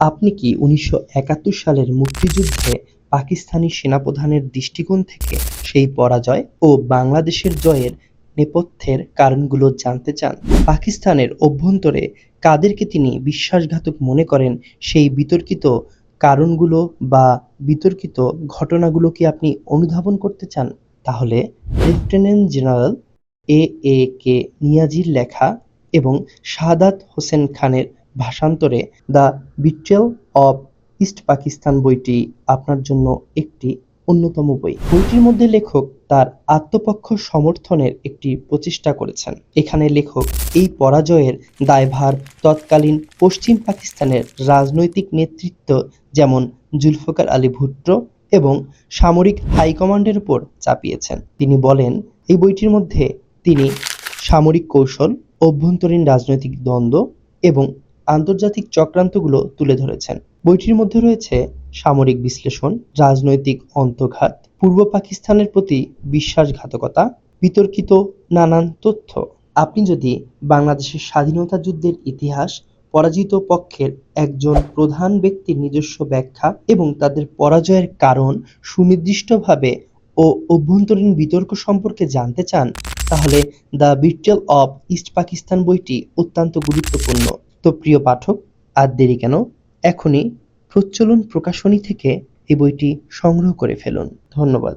আপনি কি উনিশশো একাত্তর সালের মুক্তিযুদ্ধে পাকিস্তানি সেনাপ্রধানের দৃষ্টিকোণ থেকে সেই পরাজয় ও বাংলাদেশের জয়ের নেপথ্যের কারণগুলো জানতে চান? পাকিস্তানের অভ্যন্তরে কাদেরকে তিনি বিশ্বাসঘাতক মনে করেন সেই বিতর্কিত কারণগুলো বা বিতর্কিত ঘটনাগুলো কি আপনি অনুধাবন করতে চান? তাহলে লেফটেন্যান্ট জেনারেল এ এ কে নিয়াজির লেখা এবং শাহাদাত হোসেন খানের ভাষান্তরে the betrayal of East Pakistan বইটি আপনার জন্য একটি অন্যতম বই। বইটির মধ্যে লেখক তার আত্মপক্ষ সমর্থনের একটি প্রচেষ্টা করেছেন। এখানে লেখক এই পরাজয়ের দায়ভার তৎকালীন পশ্চিম পাকিস্তানের রাজনৈতিক নেতৃত্ব যেমন জুলফকার আলী ভুট্টো এবং সামরিক হাইকমান্ডের উপর চাপিয়েছেন। তিনি বলেন, এই বইটির মধ্যে তিনি সামরিক কৌশল, অভ্যন্তরীণ রাজনৈতিক দ্বন্দ্ব এবং আন্তর্জাতিক চক্রান্তগুলো তুলে ধরেছেন। বইটির মধ্যে রয়েছে সামরিক বিশ্লেষণ, রাজনৈতিক অন্তর্ঘাত, পূর্ব পাকিস্তানের প্রতি বিশ্বাসঘাতকতা, বিতর্কিত নানান তথ্য। আপনি যদি বাংলাদেশের স্বাধীনতা যুদ্ধের ইতিহাস পরাজিত পক্ষের একজন প্রধান ব্যক্তির নিজস্ব ব্যাখ্যা এবং তাদের পরাজয়ের কারণ সুনির্দিষ্টভাবে ও অভ্যন্তরীণ বিতর্ক সম্পর্কে জানতে চান, তাহলে the betrayal of East Pakistan বইটি অত্যন্ত গুরুত্বপূর্ণ। তো প্রিয় পাঠক, আর দেরি কেন? এখনই প্রচলন প্রকাশনী থেকে এই বইটি সংগ্রহ করে ফেলুন। ধন্যবাদ।